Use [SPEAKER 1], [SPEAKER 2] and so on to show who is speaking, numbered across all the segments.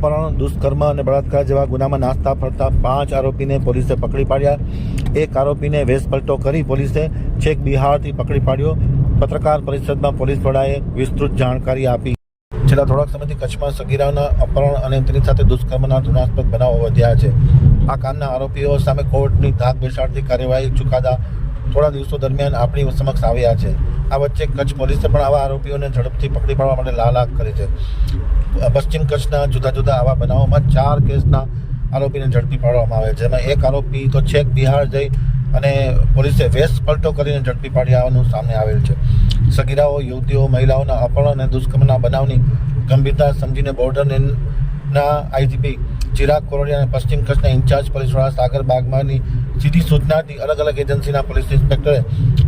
[SPEAKER 1] અપહરણ દુષ્કર્મ અને બળાત્કાર જેવા ગુનામાં નાસ્તા ફરતા પાંચ આરોપીને પોલીસે પકડી પાડ્યા. એક આરોપીને વેશપલટો કરી પોલીસે છેક બિહારથી પકડી પાડ્યો. પત્રકાર પરિષદમાં પોલીસ વડાએ વિસ્તૃત જાણકારી આપી. છેલ્લા થોડાક સમયથી કચ્છમાં સગીરાના અપહરણ અને તેની સાથે દુષ્કર્મના ગુનાસ્પદ બનાવો વધ્યા છે. આ કામના આરોપીઓ સામે કોર્ટની ધાક બેસાડતી કાર્યવાહી ચુકાદા થોડા દિવસો દરમિયાન આપણી સમક્ષ આવ્યા છે. આ વચ્ચે કચ્છ પોલીસે પણ આવા આરોપીઓને ઝડપથી પકડી પાડવા માટે લાલાક કરી છે. પશ્ચિમ કચ્છના જુદા જુદા આવા બનાવોમાં ચાર કેસના આરોપીને ઝડપી પાડવામાં આવે છે. જેમાં એક આરોપી તો છેક બિહાર જઈ અને પોલીસે વેશ પલટો કરીને ઝડપી પાડ્યાનું સામે આવેલ છે. સગીરાઓ, યુવતીઓ, મહિલાઓના અપહરણ અને દુષ્કર્મના બનાવની ગંભીરતા સમજીને બોર્ડર ના આઈજીપી ચિરાગ કોરોડિયા અને પશ્ચિમ કચ્છના ઇન્ચાર્જ પોલીસ વડા સાગર બાગમાની સીધી સૂચનાથી અલગ અલગ એજન્સીના પોલીસ ઇન્સ્પેક્ટરે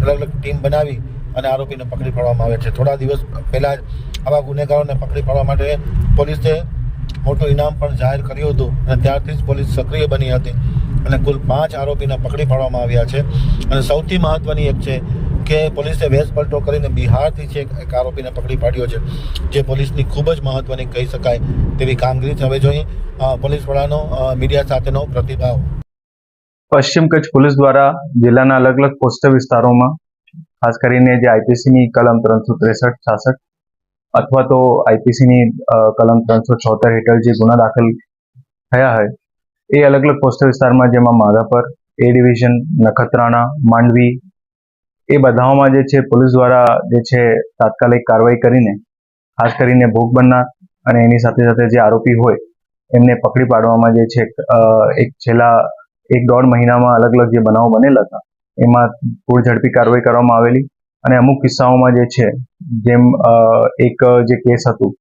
[SPEAKER 1] અલગ અલગ ટીમ બનાવી અને આરોપીને પકડી પાડવામાં આવે છે. થોડા દિવસ પહેલાં જ આવા ગુનેગારોને પકડી પાડવા માટે પોલીસે મોટું ઇનામ પણ જાહેર કર્યું હતું અને ત્યારથી જ પોલીસ સક્રિય બની હતી અને કુલ પાંચ આરોપીને પકડી પાડવામાં આવ્યા છે. અને સૌથી મહત્વની એક છે કે પોલીસે વેશપલટો કરીને બિહારથી છે એક આરોપીને પકડી પાડ્યો છે, જે પોલીસની ખૂબ જ મહત્વની કહી શકાય તેવી કામગીરી હવે જોઈએ પોલીસ વડાનો મીડિયા સાથેનો પ્રતિભાવ.
[SPEAKER 2] પશ્ચિમ કચ્છ પોલીસ દ્વારા જિલ્લાના અલગ અલગ પોસ્ટ વિસ્તારોમાં ખાસ કરીને જે આઈપીસીની કલમ ત્રણસો ત્રેસઠ, છાસઠ અથવા તો આઈપીસીની કલમ ત્રણસો છોતેર હેઠળ જે ગુના દાખલ થયા હોય, એ અલગ અલગ પોસ્ટલ વિસ્તારમાં જેમાં માધાપર, એ ડિવિઝન, નખત્રાણા, માંડવી એ બધાઓમાં જે છે પોલીસ દ્વારા જે છે તાત્કાલિક કાર્યવાહી કરીને, ખાસ કરીને ભોગ બનનાર અને એની સાથે સાથે જે આરોપી હોય, એમને પકડી પાડવામાં જે છે એક છેલ્લા એક દોઢ મહિનામાં અલગ અલગ જે બનાવો બનેલા હતા એમાં પૂર ઝડપી કાર્યવાહી કરવામાં આવેલી. અને અમુક કિસ્સાઓમાં જે છે, જેમ એક, જે કેસ હતું,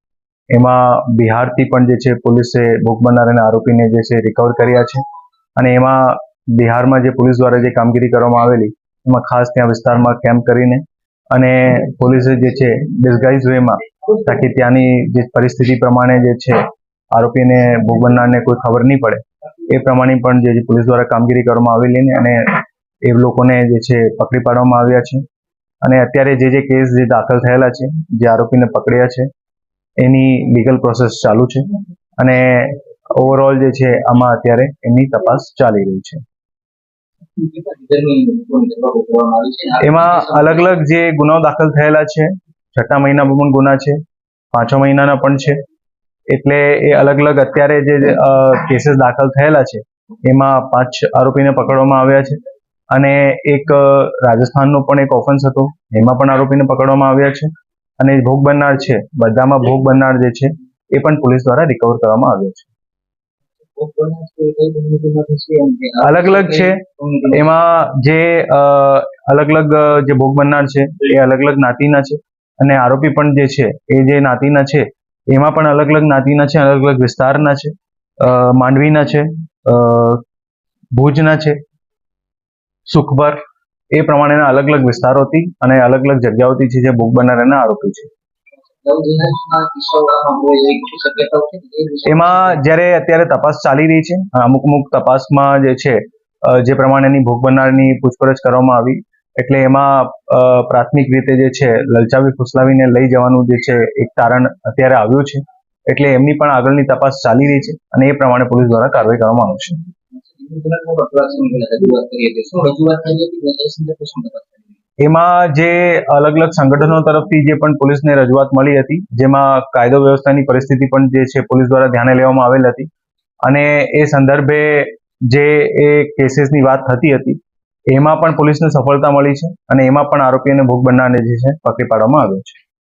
[SPEAKER 2] એમાં બિહારથી પણ જે છે, પોલીસે ભોગ બનનાર અને આરોપીને જે છે રિકવર કર્યા છે. અને એમાં બિહારમાં જે પોલીસ દ્વારા જે કામગીરી કરવામાં આવેલી, એમાં ખાસ ત્યાં વિસ્તારમાં કેમ્પ કરીને અને પોલીસે જે છે ડિસ્ગાઇઝ વેમાં તાકી ત્યાંની જે પરિસ્થિતિ પ્રમાણે જે છે, આરોપીને ભોગ બનનારને કોઈ ખબર નહીં પડે. એ પ્રમાણે પણ જે પોલીસ દ્વારા કામગીરી કરવામાં આવેલી અને એ લોકોને જે છે પકડી પાડવામાં આવ્યા છે. અને અત્યારે જે જે કેસ જે દાખલ થયેલા છે, જે આરોપીને પકડ્યા છે, એની લીગલ પ્રોસેસ ચાલુ છે. અને ઓવરઓલ જે છે આમાં અત્યારે એમની તપાસ ચાલી રહી છે. એમાં અલગ અલગ જે ગુનાઓ દાખલ થયેલા છે, છઠ્ઠા મહિનામાં પણ ગુના છે પાંચો મહિનાના પણ છે. એટલે એ અલગ અલગ અત્યારે જે કેસીસ દાખલ થયેલા છે, એમાં પાંચ આરોપીને પકડવામાં આવ્યા છે. અને એક રાજસ્થાનનો પણ એક ઓફન્સ હતો. એમાં પણ આરોપીને પકડવામાં આવ્યા છે. અને ભોગ બનનાર છે. બધામાં ભોગ બનનાર જે છે, એ પણ પોલીસ દ્વારા રિકવર કરવામાં આવ્યો છે. અલગ અલગ છે. એમાં જે અલગ અલગ જે ભોગ બનનાર છે, એ અલગ અલગ નાતીના છે. અને આરોપી પણ જે છે, એ જે નાતીના છે, એમાં પણ અલગ અલગ નાતીના છે, અલગ અલગ વિસ્તારના છે. માંડવીના છે. ભુજના છે. સુખબર એ પ્રમાણેના અલગ અલગ વિસ્તારોથી અને અલગ અલગ જગ્યાઓથી છે જે ભોગ બનનારના આરોપી છે. એમાં જ્યારે અત્યારે તપાસ ચાલી રહી છે, અમુક અમુક તપાસમાં જે છે જે પ્રમાણેની ભોગ બનનારની પૂછપરછ કરવામાં આવી, એટલે એમાં પ્રાથમિક રીતે જે છે, લલચાવી ફુસલાવીને લઈ જવાનું જે છે, એક તારણ અત્યારે આવ્યું છે. એટલે એમની પણ આગળની તપાસ ચાલી રહી છે અને એ પ્રમાણે પોલીસ દ્વારા કાર્યવાહી કરવામાં આવશે એમાં જે અલગ અલગ સંગઠનો તરફથી જે પણ પોલીસને રજૂઆત મળી હતી, જેમાં કાયદો વ્યવસ્થાની પરિસ્થિતિ પણ જે છે, પોલીસ દ્વારા ધ્યાને લેવામાં આવેલ હતી. અને એ સંદર્ભે જે એ કેસીસની વાત થતી હતી, એમાં પણ પોલીસને સફળતા મળી છે અને એમાં પણ આરોપીઓને ભોગ બનનારને જે છે પકડી પાડવામાં આવ્યો છે.